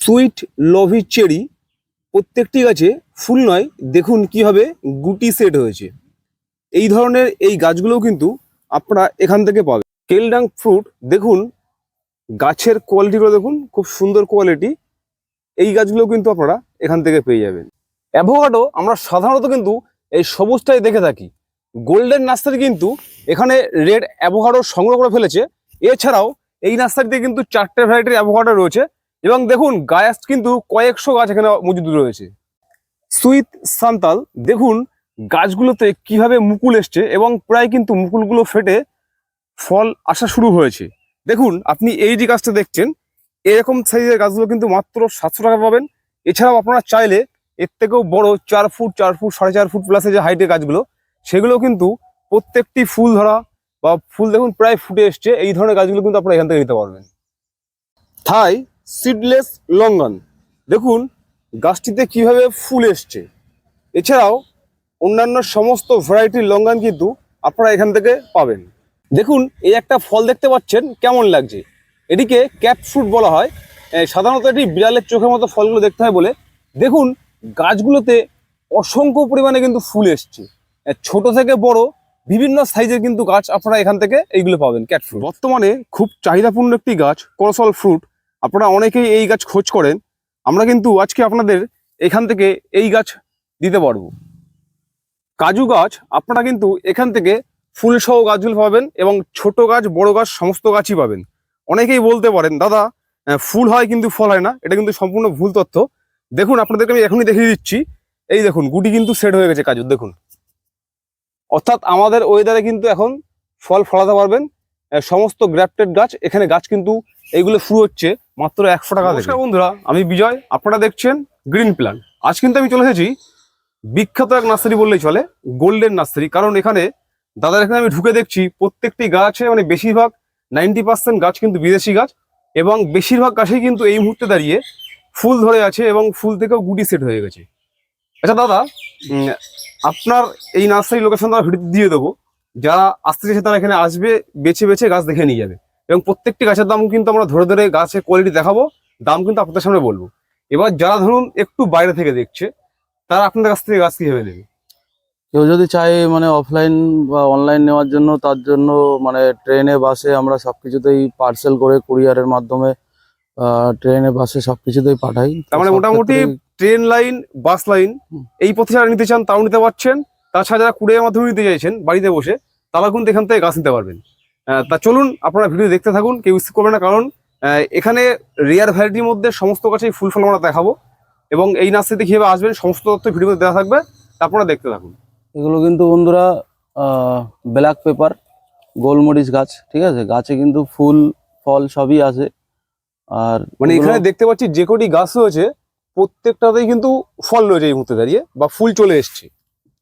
Sweet লভি cherry প্রত্যেকটি গাছে ফুল নয়। দেখুন কীভাবে গুটি সেট হয়েছে। এই ধরনের এই গাছগুলোও কিন্তু আপনারা এখান থেকে পাবেন। কেলডাং ফ্রুট, দেখুন, গাছের কোয়ালিটিগুলো দেখুন, খুব সুন্দর কোয়ালিটি। এই গাছগুলো কিন্তু আপনারা এখান থেকে পেয়ে যাবেন। অ্যাভোকাডো আমরা সাধারণত কিন্তু এই সবুজটাই দেখে থাকি। গোল্ডেন নার্সারি কিন্তু এখানে রেড অ্যাভোকাডো সংগ্রহ করে ফেলেছে। এছাড়াও এই নার্সারিতে কিন্তু চারটে ভ্যারাইটির অ্যাভোকাডো রয়েছে। এবং দেখুন গাছ কিন্তু কয়েকশো গাছ এখানে মজুদ রয়েছে। সুইট সান্তাল, দেখুন গাছগুলোতে কীভাবে মুকুল এসছে এবং প্রায় কিন্তু মুকুলগুলো ফেটে ফল আসা শুরু হয়েছে। দেখুন আপনি এই যে গাছটা দেখছেন, এরকম সাইজের গাছগুলো কিন্তু মাত্র সাতশো টাকা পাবেন। এছাড়াও আপনারা চাইলে এর থেকেও বড় চার ফুট চার ফুট, সাড়ে চার ফুট প্লাসের যে হাইটের গাছগুলো, সেগুলো কিন্তু প্রত্যেকটি ফুল ধরা বা ফুল দেখুন প্রায় ফুটে এসছে। এই ধরনের গাছগুলো কিন্তু আপনারা এখান থেকে নিতে পারবেন। থাই সিডলেস লঙ্গন দেখুন, গাছটিতে কীভাবে ফুল এসছে। এছাড়াও, অন্যান্য সমস্ত ভ্যারাইটির লঙ্গান কিন্তু আপনারা এখান থেকে পাবেন। দেখুন, এই একটা ফল দেখতে পাচ্ছেন, কেমন লাগছে। এটিকে ক্যাট ফ্রুট বলা হয়। সাধারণত এটি বিড়ালের চোখের মতো ফলগুলো দেখতে হয় বলে। দেখুন, গাছগুলোতে অসংখ্য পরিমাণে কিন্তু ফুল এসছে। ছোট থেকে বড় বিভিন্ন সাইজের কিন্তু গাছ আপনারা এখান থেকে এইগুলো পাবেন ক্যাট ফ্রুট বর্তমানে খুব চাহিদাপূর্ণ একটি গাছ করসল ফ্রুট আপনারা অনেকেই এই গাছ খোঁজ করেন, আমরা কিন্তু আজকে আপনাদের এখান থেকে এই গাছ দিতে পারব। কাজু গাছ আপনারা কিন্তু এখান থেকে ফুল সহ গাছগুলো পাবেন এবং ছোট গাছ, বড় গাছ, সমস্ত গাছই পাবেন। অনেকেই বলতে পারেন, দাদা ফুল হয় কিন্তু ফল হয় না, এটা কিন্তু সম্পূর্ণ ভুল তথ্য। দেখুন, আপনাদেরকে আমি এখনই দেখিয়ে দিচ্ছি। এই দেখুন, গুটি কিন্তু সেট হয়ে গেছে কাজুর, দেখুন। অর্থাৎ আমাদের ওয়েদারে কিন্তু এখন ফল ফলাতে পারবেন। সমস্ত গ্রাফটেড গাছ, এখানে গাছ কিন্তু এইগুলো শুরু হচ্ছে। মাত্র একশো টাকা থেকে। বন্ধুরা আমি বিজয় আপনারা দেখছেন গ্রিন প্ল্যান আজ কিন্তু আমি চলে এসেছি বিখ্যাত এক নার্সারি বললেই চলে গোল্ডেন নার্সারি কারণ এখানে দাদার এখানে আমি ঢুকে দেখছি প্রত্যেকটি গাছে মানে বেশিরভাগ নাইনটি পার্সেন্ট গাছ কিন্তু বিদেশি গাছ এবং বেশিরভাগ গাছেই কিন্তু এই মুহূর্তে দাঁড়িয়ে ফুল ধরে আছে এবং ফুল থেকেও গুটি সেট হয়ে গেছে। আচ্ছা দাদা আপনার এই নার্সারি লোকেশন ভিডিও দিয়ে দেবো। যারা আসতে চাইছে তারা এখানে আসবে বেছে বেছে গাছ দেখে নিয়ে যাবে। এবং প্রত্যেকটি গাছের দাম কিন্তু আমরা ধরে ধরে গাছের কোয়ালিটি দেখাবো দাম কিন্তু আপনাদের সামনে বলব। এবার যারা ধরুন একটু বাইরে থেকে দেখছে তারা আপনাদের কাছ থেকে গাছ কীভাবে নেবে? কেউ যদি চায় মানে অফলাইন বা অনলাইন নেওয়ার জন্য তার জন্য মানে ট্রেনে বাসে আমরা সবকিছুতেই পার্সেল করে কুরিয়ারের মাধ্যমে ট্রেনে বাসে সবকিছুতেই পাঠাই। তো তার মানে মোটামুটি ট্রেন লাইন বাস লাইন এই পথে যারা নিতে চান তাও নিতে পারছেন। তাছাড়া যারা কুড়ির মাধ্যমে নিতে চাইছেন বাড়িতে বসে তারা কিন্তু এখান থেকে গাছ নিতে পারবেন। তা চলুন আপনারা ভিডিও দেখতে থাকুন কেউ স্কিপ করবে না কারণ এখানে রেয়ার ভ্যারাইটির মধ্যে সমস্ত গাছেই ফুল ফল আমরা দেখাবো এবং এই নার্সারিতে কীভাবে আসবেন সমস্ত তথ্য ভিডিওতে দেওয়া থাকবে তা আপনারা দেখতে থাকুন। এগুলো কিন্তু বন্ধুরা ব্ল্যাক পেপার গোলমরিচ গাছ ঠিক আছে? গাছে কিন্তু ফুল ফল সবই আছে। আর মানে এখানে দেখতে পাচ্ছি যে কটি গাছ রয়েছে প্রত্যেকটাতেই কিন্তু ফল রয়েছে এই মুহূর্তে দাঁড়িয়ে বা ফুল চলে এসছে।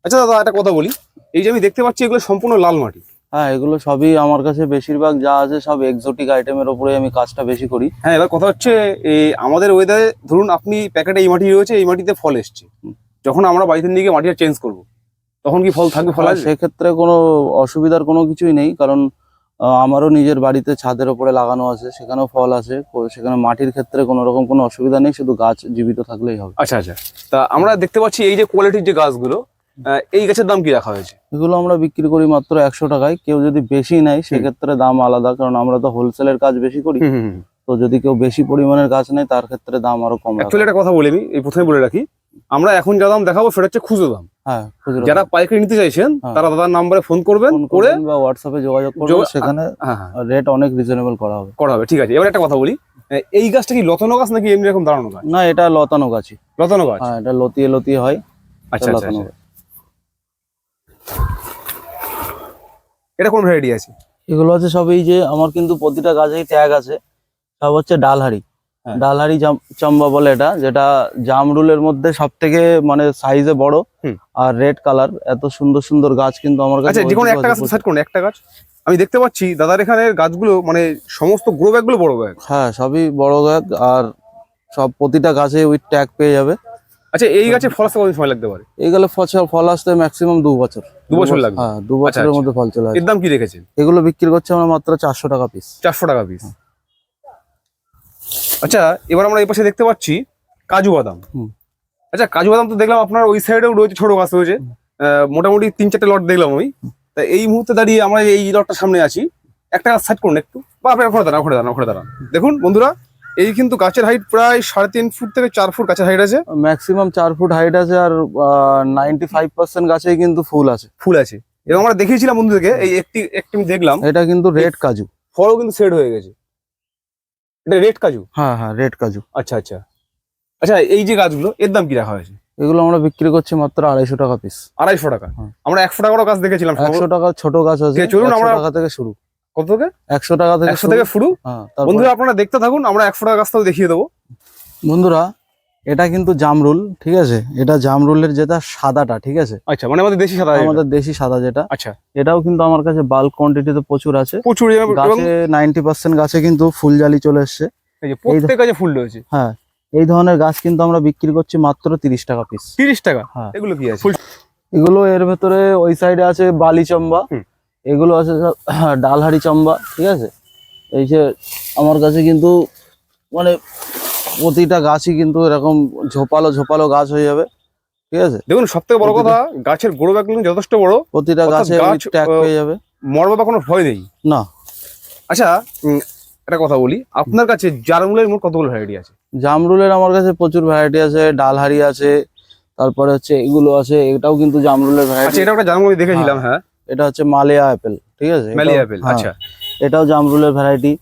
আচ্ছা দাদা একটা কথা বলি এই যে আমি দেখতে পাচ্ছি এগুলো সম্পূর্ণ লাল মাটি। হ্যাঁ এগুলো সবই আমার কাছে বেশিরভাগ যা আছে সব এক্সোটিক আইটেমের ওপরে আমি কাজটা বেশি করি। হ্যাঁ এবার কথা হচ্ছে এই আমাদের ওয়েদারে ধরুন আপনি প্যাকেটে এই মাটি রয়েছে এই মাটিতে ফল এসছে। যখন আমরা বাড়িতে নিয়ে মাটিটা চেঞ্জ করব তখন কি ফল থাকবে ফল আর সেক্ষেত্রে কোনো অসুবিধার কোনো কিছুই নেই কারণ আমারও নিজের বাড়িতে ছাদের ওপরে লাগানো আছে সেখানেও ফল আছে সেখানে মাটির ক্ষেত্রে কোনো রকম কোনো অসুবিধা নেই শুধু গাছ জীবিত থাকলেই হবে। আচ্ছা আচ্ছা। তা আমরা দেখতে পাচ্ছি এই যে কোয়ালিটির যে গাছগুলো এই গাছের দাম কি রাখা হয়েছে? এগুলো আমরা বিক্রি করি মাত্র একশো টাকায়। কেউ যদি বেশি নেয় সেক্ষেত্রে দাম আলাদা কারণ আমরা তো হোলসেলের কাজ বেশি করি। তো যদি কেউ বেশি পরিমাণের গাছ নেয় তার ক্ষেত্রে দাম আরও কম অ্যাকচুয়ালি একটা কথা বলে আমি এই প্রথমে বলে রাখি। আমরা এখন যা দাম দেখাবো সেটা হচ্ছে খুচরো দাম। হ্যাঁ যারা পাইকারি নিতে চাইছেন হ্যাঁ। তারা দাদার নাম্বারে ফোন করবেন করে বা হোয়াটসঅ্যাপে যোগাযোগ করবেন সেখানে হ্যাঁ হ্যাঁ। রেট অনেক রিজনেবল করা হবে। করা হবে ঠিক আছে। এবার একটা কথা বলি। এই গাছটা কি লতানো গাছ নাকি এমনি এরকম দাঁড়ানো গাছ? না এটা লতানো গাছই। লতানো গাছ? হ্যাঁ এটা লতিয়ে লতিয়ে হয়। আচ্ছা আচ্ছা লতানো আচ্ছা। এটা কোন ভ্যারাইটি আছে? এগুলো আছে সব এই যে আমার কিন্তু প্রতিটা গাছেই ট্যাগ আছে। সব হচ্ছে ডালহারি। হ্যাঁ। ডালহারি চাম্বা বলে এটা যেটা জামরুলের মধ্যে সব থেকে মানে সাইজে বড় আর রেড কালার এত সুন্দর সুন্দর গাছ কিন্তু আমার কাছে আচ্ছা যে কোনো একটা গাছ সেট করুন একটা গাছ। আমি দেখতে পাচ্ছি দাদার এখানে গাছগুলো মানে সমস্ত গ্রো ব্যাগগুলো বড় ব্যাগ হ্যাঁ সবই বড় ব্যাগ আর সব প্রতিটা গাছে উইথ ট্যাগ পেয়ে যাবে। আচ্ছা এই গাছে ফল আসতে কতদিন সময় লাগতে পারে? এইগুলো ফল ফল আসতে ম্যাক্সিমাম দু বছর। দু বছর লাগবে? হ্যাঁ দু বছরের আচ্ছা। মধ্যে ফল চলে আসবে। এর দাম কি রেখেছেন? এগুলো বিক্রি করছে আমরা মাত্র চারশো টাকা পিস চারশো টাকা পিস আচ্ছা এবার আমরা এই পাশে দেখতে পাচ্ছি কাজু বাদাম। আচ্ছা কাজু বাদাম তো দেখলাম আপনার ওই সাইডেও রয়েছে ছোট গাছ রয়েছে। মোটামুটি তিন চারটে লট দেখলাম আমি। তা এই মুহূর্তে দাঁড়িয়ে আমরা এই লটটার সামনে আছি। একটা গাছ সাইড করুন একটু। বা আপনি ওখানে দাঁড়ান ওখানে দাঁড়ান ওখানে দাঁড়ান। দেখুন বন্ধুরা এই কিন্তু গাছের হাইট প্রায় সাড়ে তিন ফুট থেকে চার ফুট গাছের হাইট আছে। ম্যাক্সিমাম চার ফুট হাইট আছে আর নাইনটি ফাইভ পার্সেন্ট গাছেই কিন্তু ফুল আছে। ফুল আছে। এবং আমরা দেখিয়েছিলাম বন্ধুদেরকে এই একটি একটি আমি দেখলাম। এটা কিন্তু রেড কাজু। ফলও কিন্তু সেট হয়ে গেছে। এটা রেড কাজু? হ্যাঁ হ্যাঁ রেড কাজু। আচ্ছা আচ্ছা। আচ্ছা এই যে গাছগুলো এর দাম কি রাখা হয়েছে? এগুলো আমরা বিক্রি করছি মাত্র আড়াইশো টাকা পিস আড়াইশো টাকা। হ্যাঁ। আমরা একশো টাকারও গাছ দেখেছিলাম। একশো টাকা ছোট গাছ আছে চলুন আমরা- টাকা থেকে শুরু। কত থেকে একশো টাকা থেকে একশো। থেকে শুরু? হ্যাঁ বন্ধুরা আপনারা দেখতে থাকুন আমরা একশো টাকা গাছটাও দেখিয়ে দেবো। বন্ধুরা এটা কিন্তু জামরুল ঠিক আছে? এটা জামরুলের যেটা সাদাটা ঠিক আছে? আচ্ছা মানে আমাদের দেশি সাদা আমাদের দেশি সাদা যেটা। আচ্ছা। এটাও কিন্তু আমার কাছে বাল্ক কোয়ান্টিটিতে প্রচুর আছে। প্রচুর গাছে নাইনটি পার্সেন্ট গাছে কিন্তু ফুল জালি চলে এসছে। এই যে প্রত্যেক গাছে ফুল রয়েছে। হ্যাঁ এই ধরনের গাছ কিন্তু আমরা বিক্রি করছি মাত্র তিরিশ টাকা পিস তিরিশ টাকা? হ্যাঁ। এগুলো কি আছে? এগুলো এর ভেতরে ওই সাইডে আছে বালি চম্বা। এগুলো আছে সব ডালহাড়ি চম্বা ঠিক আছে? এই যে আমার কাছে কিন্তু মানে প্রতিটা গাছই কিন্তু এরকম ঝোপালো ঝোপালো গাছ হয়ে যাবে ঠিক আছে? দেখুন সব থেকে বড় কথা গাছের গোড়ো ব্যাগ যথেষ্ট বড় প্রতিটা গাছে ট্যাগ আহ, যাবে। মরবা বা কোনো ভয় নেই। না। আচ্ছা একটা কথা বলি আপনার কাছে জামরুলের মোট কতগুলো ভ্যারাইটি আছে? জামরুলের আমার কাছে প্রচুর ভ্যারাইটি আছে ডালহাড়ি আছে তারপরে হচ্ছে এগুলো আছে এটাও কিন্তু জামরুলের আচ্ছা ভ্যারাইটি এটা একটা আমি দেখেছিলাম হ্যাঁ। এটা হচ্ছে মালিয়া অ্যাপেল ঠিক আছে? মালিয়া অ্যাপেল হ্যাঁ, আচ্ছা। এটাও জামরুলের ভ্যারাইটি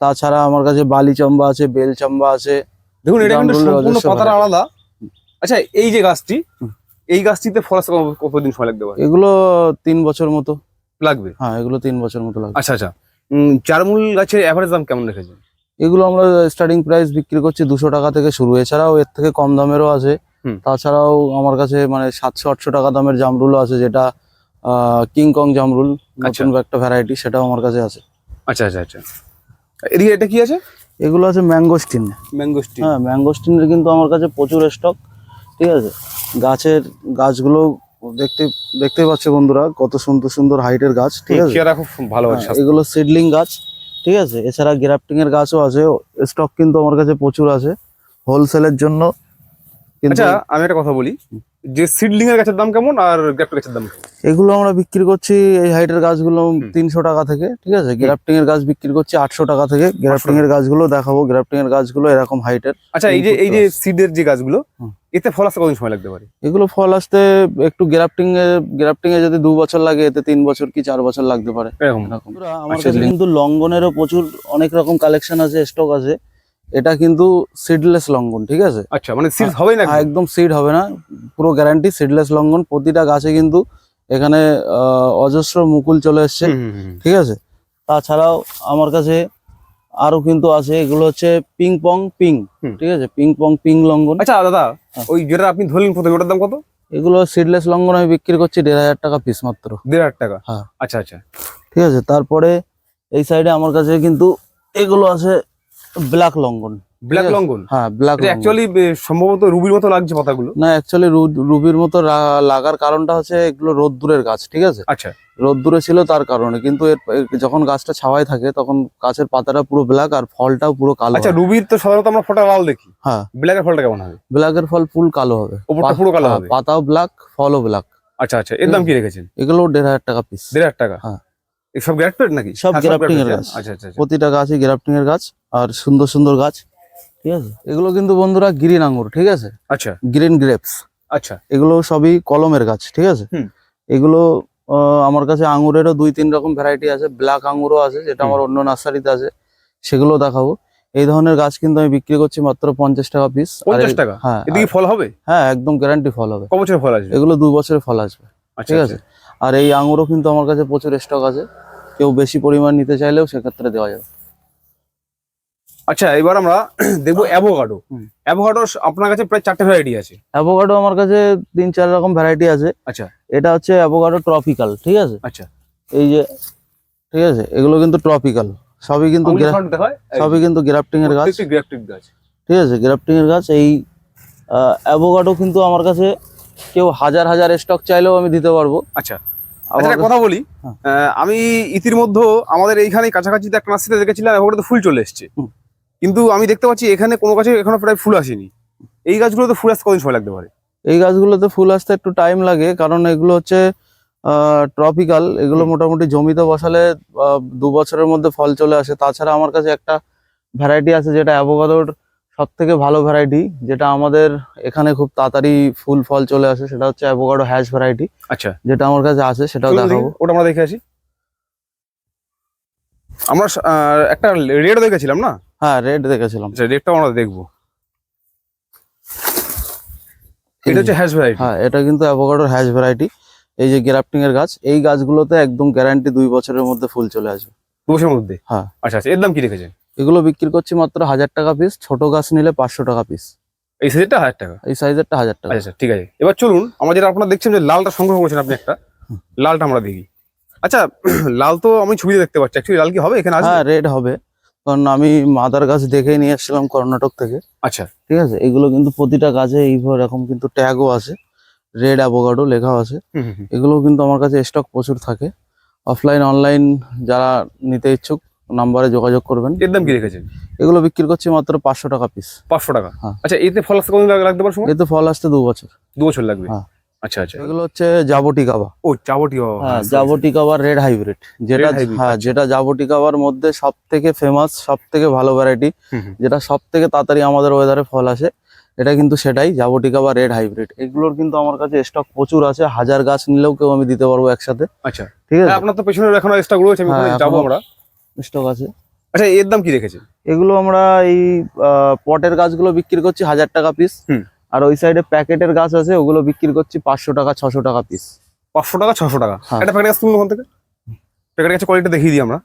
তাছাড়া আমার কাছে বালি চম্বা আছে বেল চম্বা আছে। দেখুন এটা কিন্তু সম্পূর্ণ পাতাটা আলাদা। আচ্ছা এই যে গাছটি এই গাছটিতে ফল আসতে কত- কতদিন সময় লাগতে পারে? এগুলো তিন বছর মতো। লাগবে? হ্যাঁ এগুলো তিন বছর মতো লাগবে। আচ্ছা আচ্ছা। জারমুল গাছের অ্যাভারেজ দাম কেমন রেখেছেন? এগুলো আমরা স্টার্টিং প্রাইস বিক্রি করছি দুশো টাকা থেকে শুরু। এছাড়াও এর থেকে কম দামেরও আছে। তাছাড়াও আমার কাছে মানে সাতশো আটশো টাকা দামের জামরুলও আছে যেটা কিং কং জামরুল আচ্ছা। নতুন একটা ভ্যারাইটি সেটাও আমার কাছে আছে। আচ্ছা আচ্ছা আচ্ছা। এদিকে এটা কি আছে? এগুলো আছে ম্যাঙ্গোস্টিন ম্যাঙ্গোস্টি হ্যাঁ ম্যাঙ্গোস্টিনের কিন্তু আমার কাছে প্রচুর স্টক ঠিক আছে? গাছের গাছগুলো দেখতে দেখতে পাচ্ছে বন্ধুরা কত সুন্দর সুন্দর হাইটের গাছ ঠিক আছে? খুব ভালো আছে হ্যাঁ, এগুলো সিডলিং গাছ ঠিক আছে? এছাড়া গ্রাফটিং এর গাছও আছে স্টক কিন্তু আমার কাছে প্রচুর আছে হোলসেলের জন্য। আচ্ছা আমি একটা কথা বলি। যে সিডলিং এর গাছের দাম কেমন আর গ্রাফট গাছের দাম এগুলো আমরা বিক্রি করছি এই হাইটের গাছগুলো তিনশো টাকা থেকে ঠিক আছে? গ্রাফটিং এর গাছ বিক্রি করছি আটশো টাকা থেকে। গ্রাফটিং এর গাছগুলো দেখাবো গ্রাফটিং এর গাছগুলো এরকম হাইটের আচ্ছা এই যে এই যে সিডের যে গাছগুলো এতে ফল আসতে কতদিন সময় লাগতে পারে? এগুলো ফল আসতে একটু গ্রাফটিং এ গ্রাফটিং এ যদি দু বছর লাগে এতে তিন বছর কি চার বছর লাগতে পারে। আমার কাছে কিন্তু লঙ্গনেরও প্রচুর অনেক রকম কালেকশন আছে স্টক আছে। এটা কিন্তু সিডলেস লঙ্গন ঠিক আছে? আচ্ছা মানে সিড হবে না হ্যাঁ, একদম সিড হবে না পুরো গ্যারান্টি সিডলেস লঙ্ঘন। প্রতিটা গাছে কিন্তু এখানে অজস্র মুকুল চলে এসছে। ঠিক আছে? তাছাড়াও আমার কাছে আরও কিন্তু আছে এগুলো হচ্ছে পিং পং পিং ঠিক আছে? পিং পং পিং লঙ্ঘন। আচ্ছা দাদা হ্যাঁ। ওই যেটা আপনি ধরলেন প্রথমে ওটার দাম কত? এগুলো সিডলেস লঙ্ঘন আমি বিক্রি করছি দেড় হাজার টাকা পিস মাত্র। দেড় হাজার টাকা? হ্যাঁ। আচ্ছা আচ্ছা। ঠিক আছে তারপরে এই সাইডে আমার কাছে কিন্তু এগুলো আছে ব্ল্যাক লঙ্ঘন ব্ল্যাক আছে। লঙ্ঘন হ্যাঁ ব্ল্যাক অ্যাকচুয়ালি সম্ভবত রুবির মতো লাগছে পাতাগুলো? না অ্যাকচুয়ালি রুবির মতো লাগার কারণটা হচ্ছে এগুলো রোদ্দুরের গাছ ঠিক আছে? আচ্ছা। রোদ্দুরে ছিল তার কারণে কিন্তু এর যখন গাছটা ছাওয়ায় থাকে তখন গাছের পাতাটা পুরো ব্ল্যাক আর ফলটাও পুরো কালো আচ্ছা রুবির তো সাধারণত আমরা ফোটা লাল দেখি। হ্যাঁ। ব্ল্যাকের ফলটা কেমন হবে? ব্ল্যাকের ফল ফুল কালো হবে। ওপরটা পুরো কালো হ্যাঁ, হবে। পাতাও ব্ল্যাক ফলও ব্ল্যাক। আচ্ছা আচ্ছা। এর দাম কি রেখেছেন? এগুলো দেড় হাজার টাকা পিস দেড় হাজার টাকা? হ্যাঁ। সব গ্রাফটেড নাকি? সব হ্যাঁ, grafting এর গাছ। আচ্ছা আচ্ছা আচ্ছা। প্রতিটা গাছই গ্রাফটিং এর গাছ। আর সুন্দর সুন্দর গাছ ঠিক আছে? এগুলো কিন্তু বন্ধুরা গ্রিন আঙ্গুর ঠিক আছে? আচ্ছা। গ্রিন গ্রেপস আচ্ছা। এগুলো সবই কলমের গাছ ঠিক আছে? এগুলো আমার কাছে আঙুরেরও দুই তিন রকম ভ্যারাইটি আছে। ব্ল্যাক আঙুরও আছে যেটা আমার অন্য নার্সারিতে আছে সেগুলো দেখাবো। এই ধরনের গাছ কিন্তু আমি বিক্রি করছি মাত্র পঞ্চাশ টাকা পিস পঞ্চাশ টাকা? হ্যাঁ এদিকে ফল হবে? হ্যাঁ একদম গ্যারান্টি ফল হবে। বছর ফল আসবে? এগুলো দু বছরের ফল আসবে আচ্ছা ঠিক আচ্ছা। আছে? আর এই আঙুরও কিন্তু আমার কাছে প্রচুর স্টক আছে। কেউ বেশি পরিমাণ নিতে চাইলেও সেক্ষেত্রে দেওয়া যাবে। আচ্ছা এবার আমরা দেখব অ্যাভোকাডো। অ্যাভোকাডো আপনার কাছে প্রায় চারটে ভ্যারাইটি আছে। অ্যাভোকাডো আমার কাছে তিন চার রকম ভ্যারাইটি আছে। আচ্ছা। এটা হচ্ছে অ্যাভোকাডো ট্রপিক্যাল ঠিক আছে? আচ্ছা। এই যে ঠিক আছে? এগুলো কিন্তু ট্রপিক্যাল সবই কিন্তু হয় সবই কিন্তু গ্রাফটিং এর গাছ। গ্রাফটেড গাছ। ঠিক আছে? গ্রাফটিং এর গাছ। এই অ্যাভোকাডো কিন্তু আমার কাছে কেউ হাজার হাজার স্টক চাইলেও আমি দিতে পারব। আচ্ছা। আচ্ছা কথা বলি। হ্যাঁ। আমি ইতির মধ্যে আমাদের এইখানে কাছাকাছি একটা নার্সারিতে দেখেছিলাম অ্যাভোকাডো ফুল চলে এসছে। কিন্তু আমি দেখতে পাচ্ছি এখানে কোনো গাছে এখনও প্রায় ফুল আসেনি। এই গাছগুলো তো ফুল আসতে কদিন সময় লাগতে পারে? এই গাছগুলোতে ফুল আসতে একটু টাইম লাগে কারণ এগুলো হচ্ছে ট্রপিক্যাল এগুলো মোটামুটি জমিতে বসালে দু বছরের মধ্যে ফল চলে আসে। তাছাড়া আমার কাছে একটা ভ্যারাইটি আছে যেটা অ্যাভোকাডোর সব থেকে ভালো ভ্যারাইটি যেটা আমাদের এখানে খুব তাড়াতাড়ি ফুল ফল চলে আসে সেটা হচ্ছে অ্যাভোকাডো হ্যাশ ভ্যারাইটি আচ্ছা। যেটা আমার কাছে আছে সেটাও দেখাবো। ওটা আমরা দেখে আসি। আমরা একটা রেড দেখেছিলাম না? হ্যাঁ রেড দেখেছিলাম। আচ্ছা রেডটাও আমরা দেখব। এটা হচ্ছে হ্যাশ ভ্যারাইটি হ্যাঁ এটা কিন্তু অ্যাভোকাডোর হ্যাশ ভ্যারাইটি এই যে গ্রাফটিং এর গাছ এই গাছগুলোতে একদম গ্যারান্টি দুই বছরের মধ্যে ফুল চলে আসবে। দু বছরের মধ্যে? হ্যাঁ। আচ্ছা আচ্ছা এর দাম কি রেখেছেন? এগুলো বিক্রি করছি মাত্র হাজার টাকা পিস ছোট গাছ নিলে পাঁচশো টাকা পিস এই হাজার টাকা? এই সাইজেরটা হাজার টাকা। আচ্ছা আচ্ছা ঠিক আছে। এবার চলুন আমরা যেটা আপনারা দেখছেন যে লালটা সংগ্রহ করেছেন আপনি একটা। লালটা আমরা দেখি। আচ্ছা লাল তো আমি ছবিতে দেখতে পাচ্ছি। অ্যাকচুয়ালি লাল কি হবে? এখানে আসবে? হ্যাঁ রেড হবে। কারণ আমি মাদার গাছ দেখে নিয়ে এসেছিলাম কর্ণাটক থেকে। আচ্ছা। ঠিক আছে? এগুলো কিন্তু প্রতিটা গাছে এইভাবে এরকম কিন্তু ট্যাগও আছে। রেড অ্যাভোকাডো লেখাও আছে। এগুলো কিন্তু আমার কাছে স্টক প্রচুর থাকে। অফলাইন অনলাইন যারা নিতে ইচ্ছুক নাম্বারে যোগাযোগ করবেন। এর দাম কি রেখেছেন? এগুলো বিক্রি করছি মাত্র পাঁচশো টাকা পিস পাঁচশো টাকা? হ্যাঁ। আচ্ছা এতে ফল আসতে কতদিন লাগ- লাগতে পারে সময়? এতে ফল আসতে দু বছর। দু বছর লাগবে। হ্যাঁ। আচ্ছা আচ্ছা। এগুলো হচ্ছে জাবটি কাবা ও চাবটি ও, হ্যাঁ জাবটি কাবার রেড হাইব্রিড যেটা হ্যাঁ আচ্ছা। যেটা জাবটি কাবার মধ্যে সব থেকে ফেমাস সব থেকে ভালো ভ্যারাইটি। যেটা সব থেকে তাড়াতাড়ি আমাদের ওয়েদারে ফল আসে এটা কিন্তু সেটাই জাবটিকা বা রেড হাইব্রিড এগুলোর কিন্তু আমার কাছে স্টক প্রচুর আছে হাজার গাছ নিলেও কেউ আমি দিতে পারব একসাথে। আচ্ছা। ঠিক হ্যাঁ, আছে আপনার তো পেছনে এখন এক্সট্রা রয়েছে আমি হ্যাঁ, যাব আমরা? স্টক আছে। আচ্ছা এর দাম কি রেখেছেন? এগুলো আমরা এই পটের গাছগুলো বিক্রি করছি হাজার টাকা পিস। আর ওই সাইডে প্যাকেটের গাছ আছে ওগুলো বিক্রি করছি পাঁচশো টাকা ছশো টাকা পিস পাঁচশো টাকা ছশো টাকা। হ্যাঁ। একটা প্যাকেট গাছ তুলুন ওখান থেকে? প্যাকেট গাছের কোয়ালিটি দেখিয়ে দিই আমরা।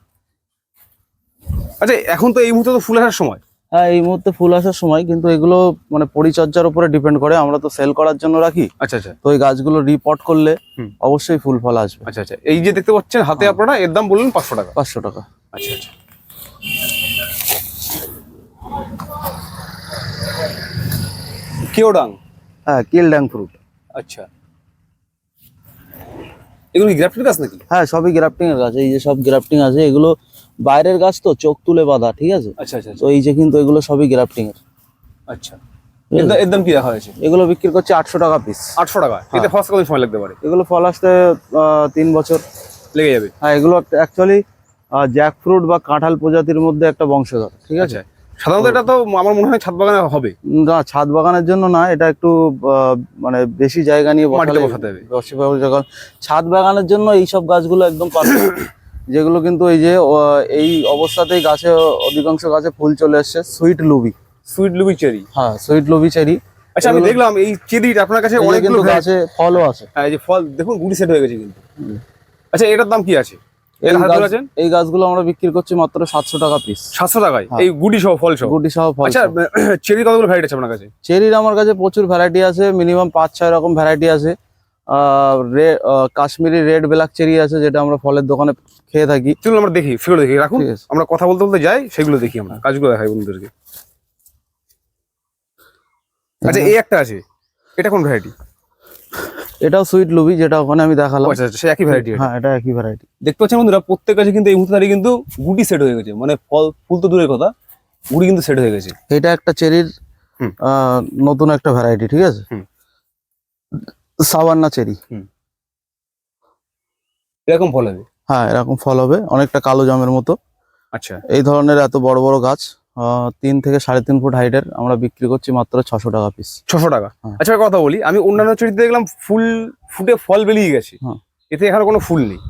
আচ্ছা এখন তো এই মুহূর্তে তো ফুল আসার সময়। হ্যাঁ এই মুহূর্তে ফুল আসার সময় কিন্তু এগুলো মানে পরিচর্যার উপরে ডিপেন্ড করে আমরা তো সেল করার জন্য রাখি। আচ্ছা আচ্ছা। তো ওই গাছগুলো রিপোর্ট করলে অবশ্যই ফুল ফল আসবে। আচ্ছা আচ্ছা। এই যে দেখতে পাচ্ছেন হাতে হ্যাঁ। আপনারা এর দাম বললেন পাঁচশো টাকা। পাঁচশো টাকা। আচ্ছা আচ্ছা। কেওডাং? হ্যাঁ কিল ড্যাং ফ্রুট। আচ্ছা। এগুলো কি গ্রাফটেড গাছ নাকি? হ্যাঁ সবই গ্রাফটিং এর গাছ। এই যে সব গ্রাফটিং আছে এগুলো বাইরের গাছ তো চোখ তুলে বাঁধা ঠিক আছে? আচ্ছা আচ্ছা তো এই যে কিন্তু এগুলো সবই গ্রাফটিং এর। আচ্ছা। কি রাখা হয়েছে? এগুলো বিক্রি করছে আটশো টাকা পিস আটশো টাকা। হ্যাঁ। সময় লাগতে পারে? এগুলো ফল আসতে তিন বছর। লেগে যাবে। হ্যাঁ এগুলো অ্যাকচুয়ালি জ্যাক ফ্রুট বা কাঁঠাল প্রজাতির মধ্যে একটা বংশধর ঠিক আছে? আচ্ছা। সাধারণত এটা তো আমার মনে হয় ছাদ বাগানে হবে। না ছাদ বাগানের জন্য না এটা একটু মানে বেশি জায়গা নিয়ে মাটিতে বসাতে হবে। ছাদ বাগানের জন্য এই সব গাছগুলো একদম পারফেক্ট যেগুলো কিন্তু এই যে এই অবস্থাতেই গাছে অধিকাংশ গাছে ফুল চলে আসছে সুইট লুবি। সুইট লুবি চেরি। হ্যাঁ সুইট লুবি চেরি। আচ্ছা আমি দেখলাম এই চেরিটা আপনার কাছে অনেকগুলো গাছে ফলও আছে। হ্যাঁ এই যে ফল দেখুন গুটি সেট হয়ে গেছে কিন্তু। আচ্ছা এটার দাম কি আছে? এই গাছ- এই গাছগুলো আমরা বিক্রি করছি মাত্র সাতশো টাকা পিস সাতশো টাকায়? হ্যাঁ। এই গুটি সহ ফল সহ? গুটি সহ ফল আচ্ছা চেরি কতগুলো ভ্যারাইটি আছে আপনার কাছে? চেরির আমার কাছে প্রচুর ভ্যারাইটি আছে মিনিমাম পাঁচ ছয় রকম ভ্যারাইটি আছে। কাশ্মীরি রেড ব্ল্যাক চেরি আছে যেটা আমরা ফলের দোকানে খেয়ে থাকি। চলুন আমরা দেখি ফিগুলো দেখি রাখুন। আমরা কথা বলতে বলতে যাই সেগুলো দেখি আমরা কাজগুলো দেখাই বন্ধুদেরকে। আচ্ছা এই একটা আছে এটা কোন ভ্যারাইটি এটাও সুইট লুবি যেটা ওখানে আমি দেখালাম। আচ্ছা আচ্ছা সে একই ভ্যারাইটি হ্যাঁ এটা একই ভ্যারাইটি দেখতে পাচ্ছেন বন্ধুরা প্রত্যেক গাছে কিন্তু এই মুহূর্তে দাঁড়িয়ে কিন্তু গুটি সেট হয়ে গেছে। মানে ফল ফুল তো দূরের কথা গুটি কিন্তু সেট হয়ে গেছে। এটা একটা চেরির নতুন একটা ভ্যারাইটি ঠিক আছে। সাবান্না চেরি এরকম ফল হবে? হ্যাঁ এরকম ফল হবে অনেকটা কালো জামের মতো। আচ্ছা। এই ধরনের এত বড় বড় গাছ তিন থেকে সাড়ে তিন ফুট হাইটের আমরা বিক্রি করছি মাত্র ছশো টাকা পিস ছশো টাকা। হ্যাঁ। আচ্ছা কথা বলি। আমি অন্যান্য চেরিতে দেখলাম ফুল ফুটে ফল বেরিয়ে গেছে। হ্যাঁ। এতে এখানে কোনো ফুল নেই।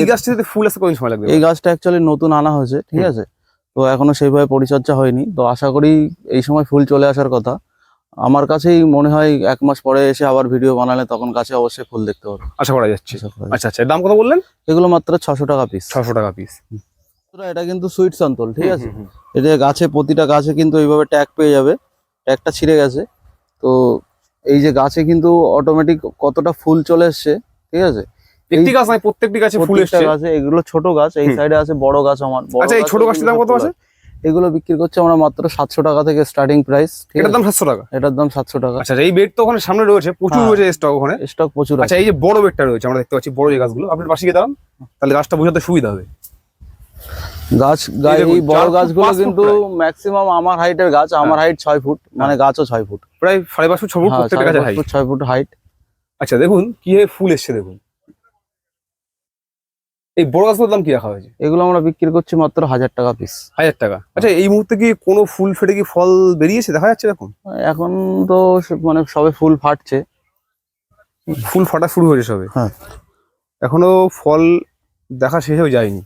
এই গাছটিতে ফুল আসতে কতদিন সময় লাগবে? এই গাছটা অ্যাকচুয়ালি নতুন আনা হয়েছে ঠিক আছে? তো এখনও সেইভাবে পরিচর্যা হয়নি। তো আশা করি এই সময় ফুল চলে আসার কথা। আমার কাছেই মনে হয় এক মাস পরে এসে আবার ভিডিও বানালে তখন গাছে অবশ্যই ফুল দেখতে পারবে। আশা করা যাচ্ছে। আচ্ছা আচ্ছা দাম কত বললেন? এগুলো মাত্র ছশো টাকা পিস ছশো টাকা পিস এটা কিন্তু সুইট সন্তল ঠিক আছে? এটা গাছে প্রতিটা গাছে কিন্তু এইভাবে ট্যাগ পেয়ে যাবে। ট্যাগটা ছিঁড়ে গেছে। তো এই যে গাছে কিন্তু অটোমেটিক কতটা ফুল চলে এসছে ঠিক আছে? গাছ নাই প্রত্যেকটি গাছে ফুল প্রত্যেকটা এসছে। গাছে এগুলো ছোট গাছ এই। সাইডে আছে বড় গাছ আমার আচ্ছা এই ছোট গাছটির দাম কত আছে? এগুলো বিক্রি করছে আমরা মাত্র সাতশো টাকা থেকে স্টার্টিং প্রাইস এটার দাম সাতশো টাকা? এটার দাম সাতশো টাকা। আচ্ছা এই বেড তো ওখানে সামনে রয়েছে প্রচুর হ্যাঁ। রয়েছে স্টক ওখানে। স্টক প্রচুর আছে। আচ্ছা এই যে বড় বেডটা রয়েছে আমরা দেখতে পাচ্ছি বড় যে গাছগুলো। আপনার পাশে গিয়ে দাঁড়ান তাহলে গাছটা বোঝাতে সুবিধা হবে। গাছ এই বড় গাছগুলো কিন্তু ম্যাক্সিমাম আমার হাইটের গাছ আমার হাইট ছয় ফুট মানে গাছও ছয় ফুট। প্রায় সাড়ে পাঁচ ফুট ছ ফুট হ্যাঁ, প্রত্যেকটা গাছের হাইট ছয় ফুট হাইট আচ্ছা দেখুন কি ফুল এসছে দেখুন। এই বড় গাছগুলোর দাম কি রাখা হয়েছে? এগুলো আমরা বিক্রি করছি মাত্র হাজার টাকা পিস হাজার টাকা। আচ্ছা এই মুহূর্তে কি কোনো ফুল ফেটে কি ফল বেরিয়েছে? দেখা যাচ্ছে এরকম? এখন তো মানে সবে ফুল ফাটছে। ফুল ফাটা শুরু হয়েছে সবে? হ্যাঁ। এখনও ফল দেখা শেষ হয়ে যায়নি।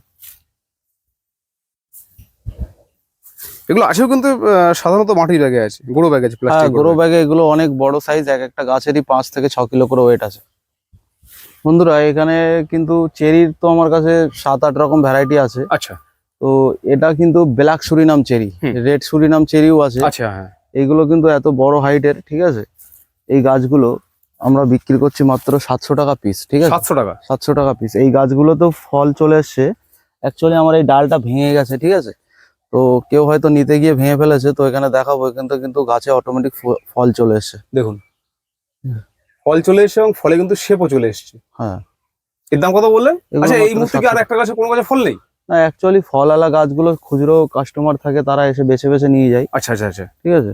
এগুলো আসেও কিন্তু সাধারণত মাটির ব্যাগে আছে গোড়ো ব্যাগে আছে হ্যাঁ প্লাস্টিক গ্রো ব্যাগে। এগুলো অনেক বড় সাইজ এক একটা গাছেরই পাঁচ থেকে ছ কিলো করে ওয়েট আছে। বন্ধুরা এখানে কিন্তু চেরির তো আমার কাছে সাত আট রকম ভ্যারাইটি আছে। আচ্ছা। তো এটা কিন্তু black Surinam cherry. Red Surinam চেরিও আছে। আচ্ছা হ্যাঁ। এইগুলো কিন্তু এত বড় হাইটের ঠিক আছে? এই গাছগুলো আমরা বিক্রি করছি মাত্র সাতশো টাকা পিস ঠিক আছে? সাতশো টাকা। সাতশো টাকা পিস এই গাছগুলোতেও ফল চলে এসছে। অ্যাকচুয়ালি আমার এই ডালটা ভেঙে গেছে ঠিক আছে? তো কেউ হয়তো নিতে গিয়ে ভেঙে ফেলেছে তো এখানে দেখাবো। কিন্তু কিন্তু গাছে অটোমেটিক ফল চলে এসছে। দেখুন। ফল চলে এসছে এবং ফলে কিন্তু শেপও চলে এসছে। হ্যাঁ। এর দাম কথা বললেন? আচ্ছা এই মুহূর্তে কি আর একটা গাছে কোনো গাছে ফল নেই? না অ্যাকচুয়ালি ফলওয়ালা গাছগুলো খুচরো কাস্টমার থাকে তারা এসে বেছে বেছে নিয়ে যায়। আচ্ছা আচ্ছা আচ্ছা। ঠিক আছে?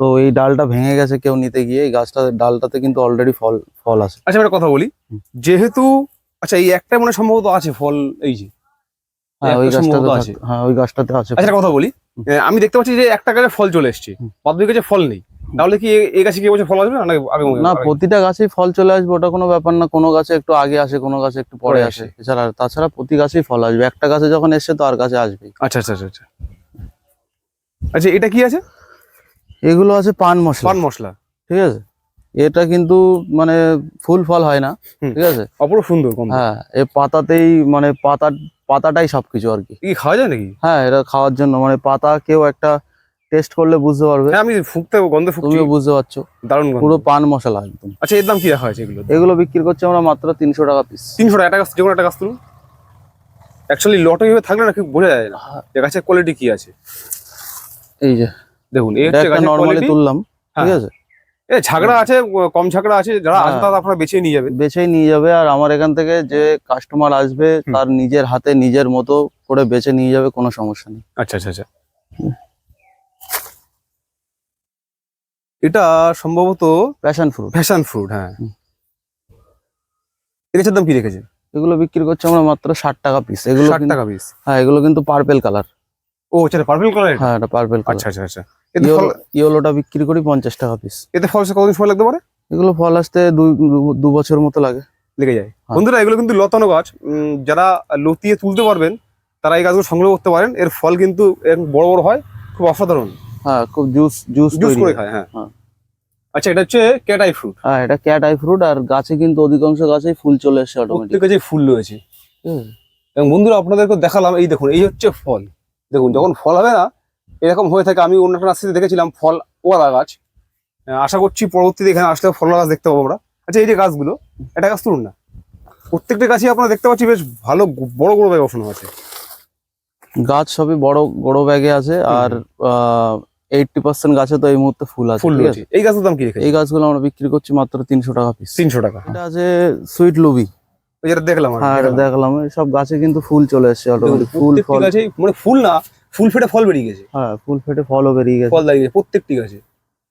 তো এই ডালটা ভেঙে গেছে কেউ নিতে গিয়ে এই গাছটা ডালটাতে কিন্তু অলরেডি ফল ফল আছে। আচ্ছা একটা কথা বলি। যেহেতু আচ্ছা এই একটা মানে সম্ভবত আছে ফল এই যে। কথা বলি। আমি দেখতে পাচ্ছি যে একটা গাছে ফল চলে এসছে। বাকি গাছে ফল নেই। তাহলে কি এই গাছে কি বছর ফল আসবে না? না প্রতিটা গাছেই ফল চলে আসবে ওটা কোনো ব্যাপার না। কোনো গাছে একটু আগে আসে কোনো গাছে একটু পরে আসে। এছাড়া তাছাড়া প্রতি গাছেই ফল আসবে। একটা গাছে যখন এসছে তো আর গাছে আসবেই। আচ্ছা আচ্ছা আচ্ছা আচ্ছা। আচ্ছা এটা কি আছে? এগুলো আছে পান মশলা। পান মশলা। ঠিক আছে? এটা কিন্তু মানে ফুল ফল হয় না ঠিক আছে? অপর সুন্দর হ্যাঁ এই পাতাতেই মানে পাতা পাতাটাই সবকিছু আর কি। খাওয়া যায় নাকি? হ্যাঁ এটা খাওয়ার জন্য মানে পাতা কেউ একটা টেস্ট করলে বুঝতে পারবে। হ্যাঁ আমি ফুকতে গন্ধ তুমিও বুঝতে পারছ। দারুণ পুরো পান মশলা একদম। আচ্ছা এর দাম কি রাখা হয়েছে এগুলো? এগুলো বিক্রি করছি আমরা মাত্র তিনশো টাকা পিস তিনশো টাকা একটা গাছ যে কোনো একটা গাছ তুলুন। অ্যাকচুয়ালি লটে হিসেবে থাকলে না ঠিক বোঝা যায় না। যে গাছের কোয়ালিটি কি আছে? এই যে দেখুন এই একটা নর্মালি তুললাম ঠিক হ্যাঁ। আছে? এ ঝাগড়া আছে কম ঝাগড়া আছে যারা হ্যাঁ। তারা আপনারা বেছে নিয়ে যাবে। বেছে নিয়ে যাবে আর আমার এখান থেকে যে কাস্টমার আসবে তার নিজের হাতে নিজের মতো করে বেছে নিয়ে যাবে কোনো সমস্যা নেই। আচ্ছা আচ্ছা আচ্ছা। এটা সম্ভবত প্যাশন ফ্রুট ফ্যাশন ফ্রুট হ্যাঁ। এর দাম কি রেখেছেন? এগুলো বিক্রি করছে আমরা মাত্র ষাট টাকা পিস এগুলো ষাট টাকা পিস হ্যাঁ এগুলো কিন্তু পার্পেল কালার ও আচ্ছা পার্পল কালার হ্যাঁ এটা পার্পেল কালার আচ্ছা আচ্ছা আচ্ছা। ইয়েলোটা বিক্রি করি পঞ্চাশ টাকা পিস এতে ফল কতদিন সময় লাগতে পারে? এগুলো ফল আসতে দুই দু- বছর মতো লাগে। লেগে যায়। হ্যাঁ। বন্ধুরা এগুলো কিন্তু লতানো গাছ। যারা লতিয়ে তুলতে পারবেন তারা এই গাছগুলো সংগ্রহ করতে পারেন। এর ফল কিন্তু বড় বড় হয় খুব অসাধারণ। হ্যাঁ খুব জুস জুস জুস করে খায় হ্যাঁ। হ্যাঁ। আচ্ছা এটা হচ্ছে ফ্রুট হ্যাঁ এটা ক্যাট আই ফ্রুট আর গাছে কিন্তু অধিকাংশ গাছেই ফুল চলে এসছে অটোমেটিক গাছে ফুল রয়েছে। এবং বন্ধুরা আপনাদেরকে দেখালাম এই দেখুন এই হচ্ছে ফল। দেখুন যখন ফল হবে না এরকম হয়ে থাকে। আমি অন্য একটা রাস্তাতে দেখেছিলাম ফল ওয়ালা গাছ। আশা করছি পরবর্তীতে এখানে আসলে ফল গাছ দেখতে পাবো আমরা। আচ্ছা এই যে গাছগুলো এটা গাছ তুলুন না। প্রত্যেকটা গাছই আপনারা দেখতে পাচ্ছি বেশ ভালো বড় বড় ব্যাগ বসানো আছে। গাছ সবই বড় বড় ব্যাগে আছে আর এইটটি পার্সেন্ট গাছে তো এই মুহূর্তে ফুল আছে ফুল আছে? এই গাছের দাম কি রেখেছে এই গাছগুলো আমরা বিক্রি করছি মাত্র তিনশো টাকা পিস তিনশো টাকা। এটা আছে সুইট লুবি দেখলাম হ্যাঁ দেখলাম। সব গাছে কিন্তু ফুল চলে এসছে ফুল ফল। মানে ফুল না ফুল ফেটে ফল বেরিয়ে গেছে। হ্যাঁ ফুল ফেটে ফলও বেরিয়ে গেছে। ফল দাঁড়িয়ে গেছে প্রত্যেকটি গাছে।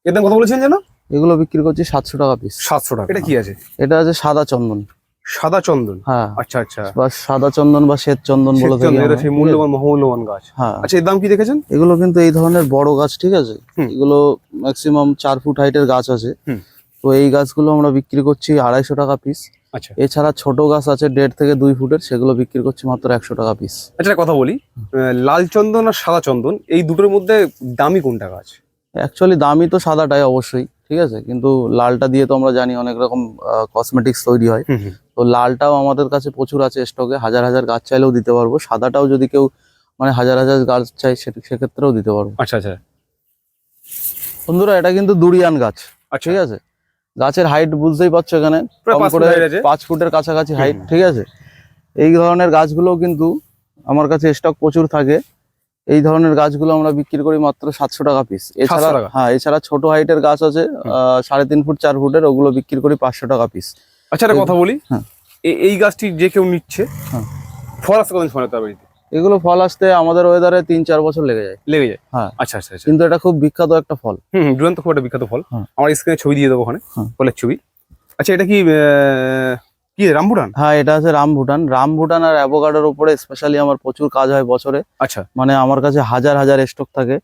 এর দাম কত বলেছেন যেন? এগুলো বিক্রি করছি সাতশো টাকা পিস সাতশো টাকা। এটা কি আছে? এটা আছে সাদা চন্দন। সাদা চন্দন? হ্যাঁ। আচ্ছা আচ্ছা। বা সাদা চন্দন বা শ্বেত চন্দন বলে থাকি এটা সেই মূল্যবান মহামূল্যবান গাছ। হ্যাঁ। আচ্ছা এর দাম কি দেখেছেন? এগুলো কিন্তু এই ধরনের বড় গাছ ঠিক আছে? এগুলো ম্যাক্সিমাম চার ফুট হাইটের গাছ আছে। তো এই গাছগুলো আমরা বিক্রি করছি আড়াইশো টাকা পিস এছাড়া ছোট গাছ আছে দেড় থেকে দুই ফুটের সেগুলো বিক্রি করছি মাত্র একশো টাকা পিস আচ্ছা কথা বলি। লাল চন্দন আর সাদা চন্দন এই দুটোর মধ্যে দামি কোনটা গাছ? অ্যাকচুয়ালি দামি তো সাদাটাই অবশ্যই ঠিক আছে? কিন্তু লালটা দিয়ে তো আমরা জানি অনেক রকম কসমেটিক্স তৈরি হয়। তো লালটাও আমাদের কাছে প্রচুর আছে স্টকে হাজার হাজার গাছ চাইলেও দিতে পারব। সাদাটাও যদি কেউ মানে হাজার হাজার গাছ চাই সেক্ষেত্রেও দিতে পারব। আচ্ছা আচ্ছা। বন্ধুরা এটা কিন্তু দুরিয়ান গাছ আচ্ছা। ঠিক আছে? গাছের হাইট বুঝতেই পারছ এখানে। পাঁচ ফুটের কাছাকাছি হাইট ঠিক আছে? এই ধরনের গাছগুলো কিন্তু আমার কাছে স্টক প্রচুর থাকে। এই ধরনের গাছগুলো আমরা বিক্রি করি মাত্র সাতশো টাকা পিস এছাড়া হ্যাঁ এছাড়া ছোট হাইটের গাছ আছে আহ, সাড়ে তিন ফুট চার ফুটের ওগুলো বিক্রি করি পাঁচশো টাকা পিস আচ্ছা একটা কথা বলি। হ্যাঁ। এই গাছটি যে কেউ নিচ্ছে হ্যাঁ। আসতে কতদিন সময় হবে এগুলো ফল আসতে আমাদের ওয়েদারে তিন চার বছর লেগে যায়। লেগে যায়? হ্যাঁ। আচ্ছা আচ্ছা আচ্ছা। কিন্তু এটা খুব বিখ্যাত একটা ফল। হুম খুব একটা বিখ্যাত ফল। হ্যাঁ। আমার স্ক্রিনে ছবি দিয়ে দেবো ওখানে হ্যাঁ। ফলের ছবি। আচ্ছা এটা কি কি হ্যাঁ এটা আছে রামভুটান। রামভুটান আর অ্যাভোকাডোর উপরে স্পেশালি আমার প্রচুর কাজ হয় বছরে। আচ্ছা। মানে আমার কাছে হাজার হাজার স্টক থাকে।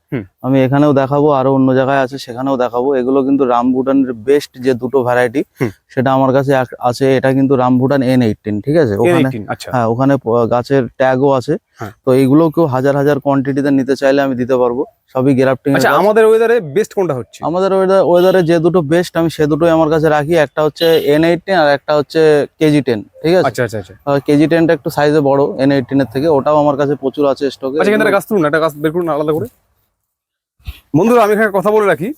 আমি এখানেও দেখাবো আরও অন্য জায়গায় আছে সেখানেও দেখাবো। এগুলো কিন্তু রামভুটানের বেস্ট যে দুটো ভ্যারাইটি। সেটা আমার কাছে আছে। এটা কিন্তু রামভুটান এন এইটিন ঠিক আছে? ওখানে A18, আচ্ছা। হ্যাঁ ওখানে গাছের ট্যাগও আছে। হ্যাঁ। তো এইগুলো কেউ হাজার হাজার কোয়ান্টিটিতে নিতে চাইলে আমি দিতে পারব। সবই গ্রাফটিং আচ্ছা আমাদের ওয়েদারে বেস্ট কোনটা হচ্ছে? আমাদের ওয়েদারে যে দুটো বেস্ট আমি সে দুটোই আমার কাছে রাখি। একটা হচ্ছে এন এইটিন আর একটা হচ্ছে কেজি টেন ঠিক আছে? আচ্ছা আচ্ছা আচ্ছা। কেজি টেনটা একটু সাইজে বড় এন এইটিনের থেকে। ওটাও আমার কাছে প্রচুর আছে স্টকে আচ্ছা এখানে গাছ তুলুন একটা গাছ বের করুন আলাদা করে। বন্ধুরা আমি এখানে কথা বলে রাখি।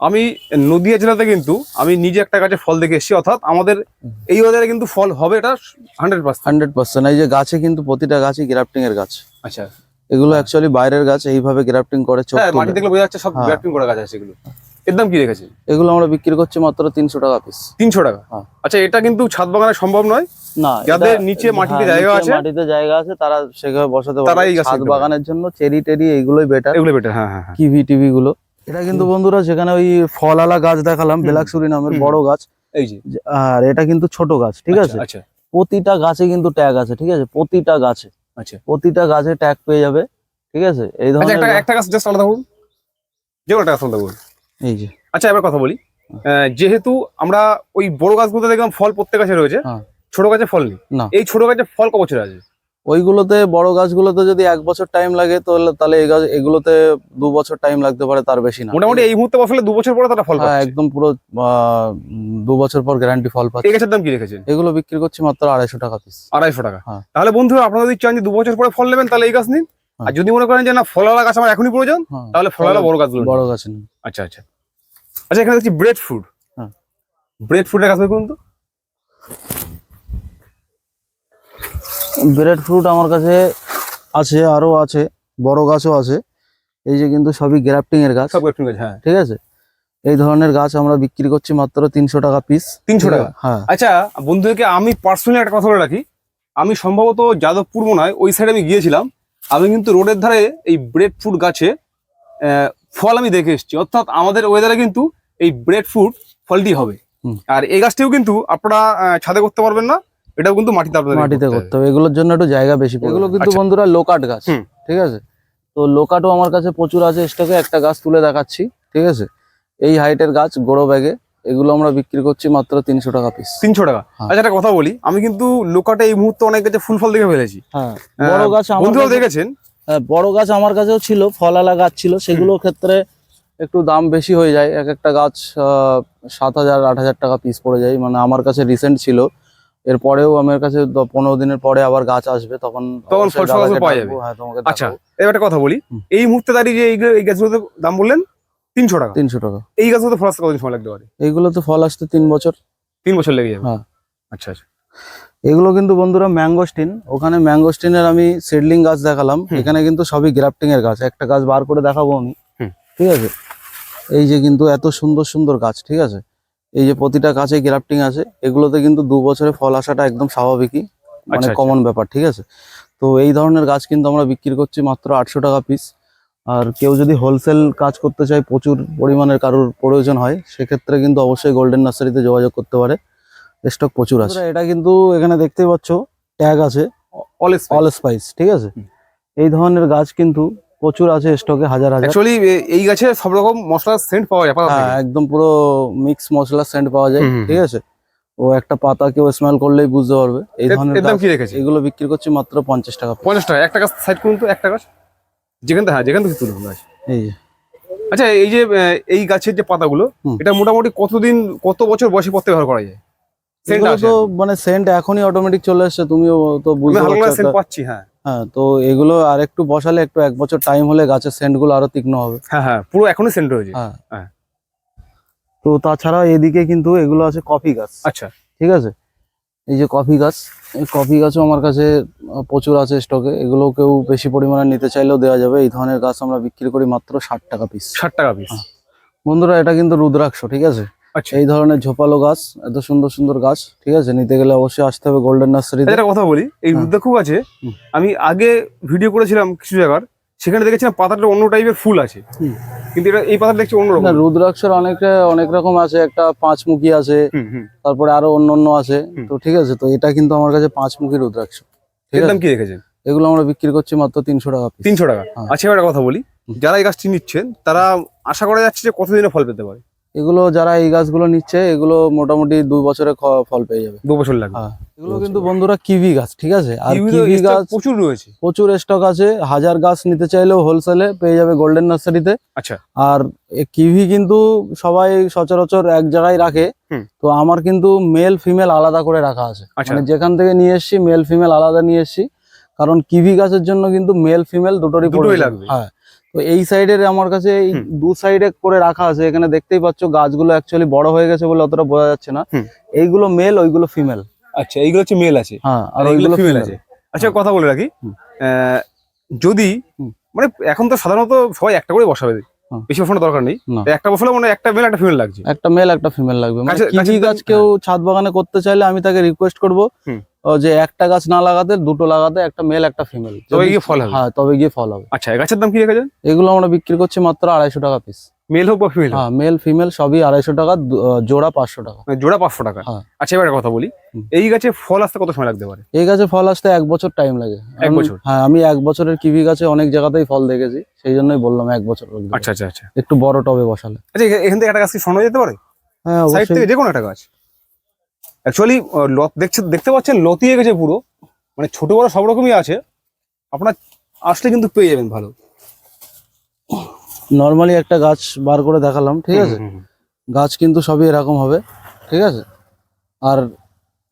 আমি নদিয়া জেলাতে কিন্তু আমি নিজে একটা গাছে ফল দেখে এসেছি অর্থাৎ আমাদের এই ওয়েদারে কিন্তু ফল হবে এটা হান্ড্রেড পার্সেন্ট হান্ড্রেড পার্সেন্ট এই যে গাছে কিন্তু প্রতিটা গাছই গ্রাফটিং এর গাছ। আচ্ছা। এগুলো অ্যাকচুয়ালি বাইরের গাছ এইভাবে গ্রাফটিং করে হ্যাঁ মাটি দেখলে বোঝা যাচ্ছে সব হ্যাঁ। গ্রাফটিং করা গাছ আছে এগুলো। এর দাম কি রেখেছে? এগুলো আমরা বিক্রি করছি মাত্র তিনশো টাকা পিস তিনশো টাকা? হ্যাঁ। আচ্ছা এটা কিন্তু ছাদ বাগানে সম্ভব নয়? না যাদের নিচে মাটিতে হ্যাঁ, জায়গা আছে মাটিতে জায়গা আছে তারা সেভাবে বসাতে পারে ছাদ বাগানের জন্য চেরি টেরি এইগুলোই বেটার এগুলো বেটার হ্যাঁ হ্যাঁ হ্যাঁ। কিভি টিভি গুলো এটা কিন্তু বন্ধুরা যেখানে ওই ফলালা গাছ দেখালাম বেলাকসুরি নামের বড় গাছ। এই যে। আর এটা কিন্তু ছোট গাছ ঠিক আছে? আচ্ছা। প্রতিটা গাছে কিন্তু ট্যাগ আছে ঠিক আছে? প্রতিটা গাছে। আচ্ছা। প্রতিটা গাছে ট্যাগ পেয়ে যাবে ঠিক আছে? এই আচ্ছা ধরনের একটা একটা গাছ জাস্ট আলাদা করুন। যে কোনো একটা গাছ আলাদা করুন। এই যে। আচ্ছা এবার কথা বলি। আহ, যেহেতু আমরা ওই বড় গাছগুলোতে দেখলাম ফল প্রত্যেক গাছে রয়েছে হ্যাঁ। ছোট গাছে ফল নেই। না। এই ছোট গাছে ফল ক বছর আছে ওইগুলোতে বড় গাছগুলোতে যদি এক বছর টাইম লাগে তাহলে তাহলে এই গাছ এগুলোতে দু বছর টাইম লাগতে পারে তার বেশি না। মোটামুটি এই মুহূর্তে বসলে দু বছর পরে তারা ফল হ্যাঁ একদম পুরো দু বছর পর গ্যারান্টি ফল পাচ্ছে। এই গাছের দাম কি রেখেছেন? এগুলো বিক্রি করছি মাত্র আড়াইশো টাকা পিস আড়াইশো টাকা। হ্যাঁ। তাহলে বন্ধুরা আপনারা যদি চান যে দু বছর পরে ফল নেবেন তাহলে এই গাছ নিন। হ্যাঁ। আর যদি মনে করেন যে না ফলওয়ালা গাছ আমার এখনই প্রয়োজন তাহলে ফলওয়ালা বড় গাছগুলো বড় গাছ নিন। আচ্ছা আচ্ছা। আচ্ছা এখানে দেখছি ব্রেড ফ্রুট হ্যাঁ। ব্রেড ফ্রুটের গাছ করুন তো। ব্রেড ফ্রুট আমার কাছে আছে আরও আছে বড় গাছও আছে। এই যে কিন্তু সবই গ্রাফটিং এর গাছ। সব ব্রেড ফ্রুট হ্যাঁ। ঠিক আছে? এই ধরনের গাছ আমরা বিক্রি করছি মাত্র তিনশো টাকা পিস 300 টাকা? হ্যাঁ। আচ্ছা বন্ধুদেরকে আমি পার্সোনালি একটা কথা বলে রাখি। আমি সম্ভবত যাদবপুর মনে হয় ওই সাইডে আমি গিয়েছিলাম। আমি কিন্তু রোডের ধারে এই ব্রেড ফ্রুট গাছে ফল আমি দেখে এসেছি। অর্থাৎ আমাদের ওয়েদারে কিন্তু এই ব্রেড ফ্রুট ফলটি হবে। আর এই গাছটিও কিন্তু আপনারা ছাদে করতে পারবেন না। এটাও কিন্তু মাটিতে আপনাদের মাটিতে করতে হবে। এগুলোর জন্য একটু জায়গা বেশি। এগুলো কিন্তু আচ্ছা। বন্ধুরা লোকাট গাছ ঠিক আছে? তো লোকাটও আমার কাছে প্রচুর আছে স্টকে একটা গাছ তুলে দেখাচ্ছি ঠিক আছে? এই হাইটের গাছ গোড়ো ব্যাগে এগুলো আমরা বিক্রি করছি মাত্র তিনশো টাকা পিস তিনশো টাকা। হ্যাঁ। আচ্ছা একটা কথা বলি আমি কিন্তু লোকাটে এই মুহূর্তে অনেক গাছে ফুল ফল দেখে ফেলেছি। হ্যাঁ বড় গাছ আমার বন্ধুরাও কাছে- দেখেছেন? হ্যাঁ, বড় গাছ আমার কাছেও ছিল ফলালা গাছ ছিল সেগুলোর ক্ষেত্রে একটু দাম বেশি হয়ে যায়। এক একটা গাছ আহ, সাত হাজার আট হাজার টাকা পিস পড়ে যায়। মানে আমার কাছে রিসেন্ট ছিল। এরপরেও আমার কাছে পনেরো দিনের পরে আবার গাছ আসবে তখন তখন ফল পাওয়া যাবে। হ্যাঁ আচ্ছা। এবার একটা কথা বলি। এই মুহূর্তে দাঁড়িয়ে যে এই গাছগুলোতে দাম বললেন তিনশো টাকা। তিনশো টাকা। এই গাছগুলোতে ফল আসতে কতদিন সময় লাগতে পারে? এইগুলোতে ফল আসতে তিন বছর। তিন বছর লেগে যাবে? হ্যাঁ। আচ্ছা আচ্ছা। এগুলো কিন্তু বন্ধুরা ম্যাঙ্গোস্টিন। ওখানে ম্যাঙ্গোস্টিনের আমি সিডলিং গাছ দেখালাম। এখানে কিন্তু সবই গ্রাফটিং এর গাছ। একটা গাছ বার করে দেখাবো আমি। ঠিক আছে? এই যে কিন্তু এত সুন্দর সুন্দর গাছ ঠিক আছে? এই যে প্রতিটা গাছে গ্রাফটিং আছে এগুলোতে কিন্তু দু বছরে ফল আসাটা একদম স্বাভাবিকই মানে আচ্ছা, আচ্ছা। কমন ব্যাপার ঠিক আছে? তো এই ধরনের গাছ কিন্তু আমরা বিক্রি করছি মাত্র আটশো টাকা পিস আর কেউ যদি হোলসেল কাজ করতে চায় প্রচুর পরিমাণের কারোর প্রয়োজন হয় সেক্ষেত্রে কিন্তু অবশ্যই গোল্ডেন নার্সারিতে যোগাযোগ করতে পারে। স্টক প্রচুর আছে। এটা কিন্তু এখানে দেখতেই পাচ্ছ ট্যাগ আছে অল অল স্পাইস ঠিক আছে? এই ধরনের গাছ কিন্তু প্রচুর আছে স্টকে হাজার হাজার। অ্যাকচুয়ালি এই গাছে সব রকম মশলার সেন্ট পাওয়া যায় হ্যাঁ একদম পুরো মিক্স মশলা সেন্ট পাওয়া যায় ঠিক আছে? ও একটা পাতা কেউ স্মেল করলেই বুঝতে পারবে। এই ধরনের দাম কি রেখেছে? এগুলো বিক্রি করছি মাত্র পঞ্চাশ টাকা। পঞ্চাশ টাকা একটা গাছ সাইড করুন তো একটা গাছ। যেখান থেকে হ্যাঁ যেখান থেকে তুলুন গাছ এই যে। আচ্ছা এই যে এই গাছের যে পাতাগুলো এটা মোটামুটি কতদিন কত বছর বয়সে পর ব্যবহার করা যায়? সেন্ট এগুলো তো মানে সেন্ট এখনই অটোমেটিক চলে এসছে তুমিও তো বুঝতে পারছ সেন্ট পাচ্ছি হ্যাঁ। হ্যাঁ তো এগুলো আর একটু বসালে একটু এক বছর টাইম হলে গাছের সেন্টগুলো আরও তীক্ষ্ণ হবে। হ্যাঁ হ্যাঁ পুরো এখনই সেন্ট রয়েছে। হ্যাঁ। হ্যাঁ। তো তাছাড়া এদিকে কিন্তু এগুলো আছে কফি গাছ। আচ্ছা। ঠিক আছে? এই যে কফি গাছ এই কফি গাছও আমার কাছে প্রচুর আছে স্টকে এগুলো কেউ বেশি পরিমাণে নিতে চাইলেও দেওয়া যাবে। এই ধরনের গাছ আমরা বিক্রি করি মাত্র ষাট টাকা পিস ষাট টাকা পিস বন্ধুরা এটা কিন্তু রুদ্রাক্ষ ঠিক আছে? আচ্ছা। এই ধরনের ঝোপালো গাছ এত সুন্দর সুন্দর গাছ ঠিক আছে? নিতে গেলে অবশ্যই আসতে হবে গোল্ডেন নার্সারিতে একটা কথা বলি এই হ্যাঁ। রুদ্রাক্ষ গাছে আমি আগে ভিডিও করেছিলাম কিছু জায়গার সেখানে দেখেছিলাম পাতাটা অন্য টাইপের ফুল আছে। কিন্তু এটা এই পাতাটা দেখছি অন্যরকম। না রুদ্রাক্ষর অনেক অনেক রকম আছে একটা পাঁচমুখী আছে তারপরে আরও অন্য অন্য আছে। তো ঠিক আছে তো এটা কিন্তু আমার কাছে পাঁচমুখী রুদ্রাক্ষ। আছে? কি রেখেছেন? এগুলো আমরা বিক্রি করছি মাত্র তিনশো টাকা তিনশো টাকা। হ্যাঁ। আচ্ছা একটা কথা বলি। যারা এই গাছটি নিচ্ছেন তারা আশা করা যাচ্ছে যে কতদিনে ফল পেতে পারে? এগুলো যারা এই গাছগুলো নিচ্ছে এগুলো মোটামুটি দুই বছরে ফল পেয়ে যাবে। দু বছর লাগবে। হ্যাঁ এগুলো কিন্তু বন্ধুরা কিভি গাছ ঠিক আছে? আর কিভি গাছ প্রচুর রয়েছে। প্রচুর স্টক আছে। হাজার গাছ নিতে চাইলেও হোলসেলে পেয়ে যাবে গোল্ডেন নার্সারিতে আচ্ছা। আর কিভি কিন্তু সবাই সচরাচর এক জায়গায় রাখে। তো আমার কিন্তু মেল ফিমেল আলাদা করে রাখা আছে। আচ্ছা। মানে যেখান থেকে নিয়ে এসছি মেল ফিমেল আলাদা নিয়ে এসছি। কারণ কিভি গাছের জন্য কিন্তু মেল ফিমেল দুটোরই দুটোই লাগবে। হ্যাঁ। তো এই সাইডের আমার কাছে এই দু সাইডে করে রাখা আছে। এখানে দেখতেই পাচ্ছ গাছগুলো অ্যাকচুয়ালি বড় হয়ে গেছে বলে অতটা বোঝা যাচ্ছে না। এইগুলো মেল ওইগুলো ফিমেল আচ্ছা এইগুলো হচ্ছে মেল আছে। হ্যাঁ আর ওইগুলো ফিমেল আছে। আচ্ছা হ্যাঁ। কথা বলে রাখি। যদি মানে এখন তো সাধারণত সবাই একটা করে বসাবে। হ্যাঁ। বেশি বসানোর দরকার নেই। একটা বসালে মানে একটা মেল একটা ফিমেল লাগছে। একটা মেল একটা ফিমেল লাগবে। মানে গাছ কেউ ছাদ বাগানে করতে চাইলে আমি তাকে রিকোয়েস্ট করব। যে একটা গাছ না লাগাতে দুটো লাগাতে একটা মেল একটা ফিমেল তবে গিয়ে ফল হবে। হ্যাঁ তবে গিয়ে ফল হবে। আচ্ছা গাছের দাম কি রেখেছেন? এগুলো আমরা বিক্রি করছি মাত্র আড়াইশো টাকা পিস মেল হোক বা ফিমেল হ্যাঁ মেল ফিমেল সবই আড়াইশো টাকা জোড়া পাঁচশো টাকা। মানে জোড়া পাঁচশো টাকা। হ্যাঁ। আচ্ছা এবার একটা কথা বলি। এই গাছে ফল আসতে কত সময় লাগতে পারে? এই গাছে ফল আসতে এক বছর টাইম লাগে। এক বছর? হ্যাঁ আমি এক বছরের কিভি গাছে অনেক জায়গাতেই ফল দেখেছি সেই জন্যই বললাম এক বছর আচ্ছা আচ্ছা আচ্ছা। একটু বড় টবে বসালে। আচ্ছা এখান থেকে একটা গাছ কি শোনা যেতে পারে? হ্যাঁ সাইড থেকে যে কোনো একটা গাছ। অ্যাকচুয়ালি লত দেখছে দেখতে পাচ্ছেন লতিয়ে গেছে পুরো। মানে ছোট বড় সব রকমই আছে। আপনার আসলে কিন্তু পেয়ে যাবেন ভালো। নর্মালি একটা গাছ বার করে দেখালাম ঠিক আছে। গাছ কিন্তু সবই এরকম হবে ঠিক আছে? আর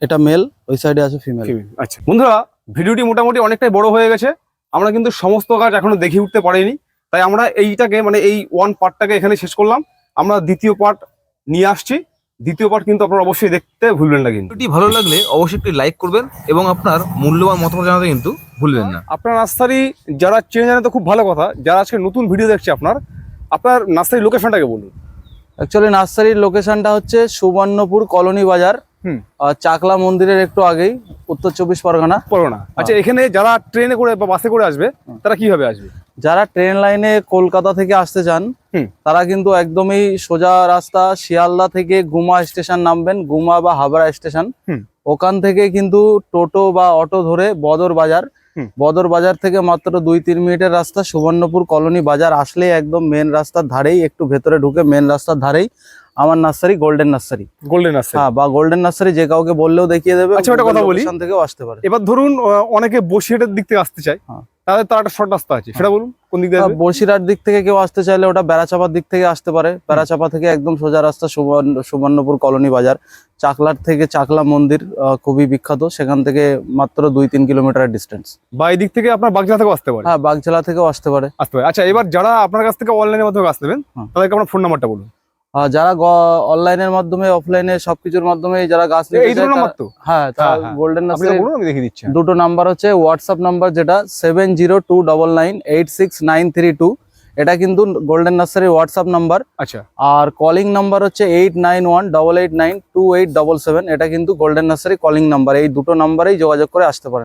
এটা মেল ওই সাইডে আছে ফিমেল আচ্ছা। বন্ধুরা ভিডিওটি মোটামুটি অনেকটাই বড় হয়ে গেছে। আমরা কিন্তু সমস্ত গাছ এখনও দেখে উঠতে পারিনি। তাই আমরা এইটাকে মানে এই ওয়ান পার্টটাকে এখানে শেষ করলাম। আমরা দ্বিতীয় পার্ট নিয়ে আসছি। দ্বিতীয় পার্ট কিন্তু আপনারা অবশ্যই দেখতে ভুলবেন না কিন্তু। ভিডিওটি ভালো লাগলে অবশ্যই একটি লাইক করবেন এবং আপনার মূল্যবান মতামত জানাতে কিন্তু ভুলবেন না। আপনার নার্সারি যারা চেয়ে জানে তো খুব ভালো কথা যারা আজকে নতুন ভিডিও দেখছে আপনার আপনার নার্সারি লোকেশনটাকে বলুন। অ্যাকচুয়ালি নার্সারির লোকেশনটা হচ্ছে সুবর্ণপুর কলোনি বাজার। চাকলা মন্দিরের একটু আগেই উত্তর চব্বিশ পরগনা। পড়ো না আচ্ছা এখানে যারা ট্রেনে করে বা বাসে করে আসবে তারা কীভাবে আসবে? যারা ট্রেন লাইনে কলকাতা থেকে আসতে চান। তারা কিন্তু একদমই সোজা রাস্তা শিয়ালদা থেকে গুমা স্টেশন নামবেন গুমা বা হাবড়া স্টেশন। ওখান থেকে কিন্তু টোটো বা অটো ধরে বদর বাজার। বদর বাজার থেকে মাত্র দুই তিন মিনিটের রাস্তা সুবর্ণপুর কলোনি বাজার আসলে একদম মেন রাস্তার ধারেই একটু ভেতরে ঢুকে মেন রাস্তার ধারেই। আমার nursery Golden Nursery Golden Nursery হ্যাঁ বা গোল্ডেন নার্সারি যে কাউকে বললেও দেখিয়ে দেবে আচ্ছা, একটা কথা বলি। থেকেও আসতে পারে। এবার ধরুন অনেকে বসিরহাটের দিক থেকে আসতে চায় হ্যাঁ। তাহলে তার একটা শর্ট রাস্তা আছে সেটা বলুন কোন দিক দিয়ে বসিরহাট দিক থেকে কেউ আসতে চাইলে ওটা বেড়াচাপার দিক থেকে আসতে পারে। বেড়াচাপা থেকে একদম সোজা রাস্তা সুবর্ণ সুবর্ণপুর কলোনি বাজার। চাকলার থেকে চাকলা মন্দির খুবই বিখ্যাত। সেখান থেকে মাত্র দুই তিন কিলোমিটার ডিস্টেন্স বা এই দিক থেকে আপনার বাগজা থেকেও আসতে পারে। হ্যাঁ বাগজেলা থেকেও আসতে পারে। আসতে পারে। আচ্ছা এবার যারা আপনার কাছ থেকে অনলাইনের মাধ্যমে নেবেন হুম। তাদেরকে আপনার ফোন নাম্বারটা বলুন। যারা অনলাইনের মাধ্যমে অফলাইনে সবকিছুর মাধ্যমে যারা গাছ নিতে হ্যাঁ হ্যাঁ, হ্যাঁ। গোল্ডেন নার্সারি দেখিয়ে দিচ্ছি। দুটো নাম্বার হচ্ছে হোয়াটসঅ্যাপ নাম্বার যেটা seven zero two double nine eight six nine three two এটা কিন্তু গোল্ডেন নার্সারির হোয়াটসঅ্যাপ নাম্বার। আচ্ছা। আর কলিং নাম্বার হচ্ছে eight nine one double eight nine two eight double seven এটা কিন্তু গোল্ডেন নার্সারি কলিং নাম্বার। এই দুটো নাম্বারেই যোগাযোগ করে আসতে পারেন।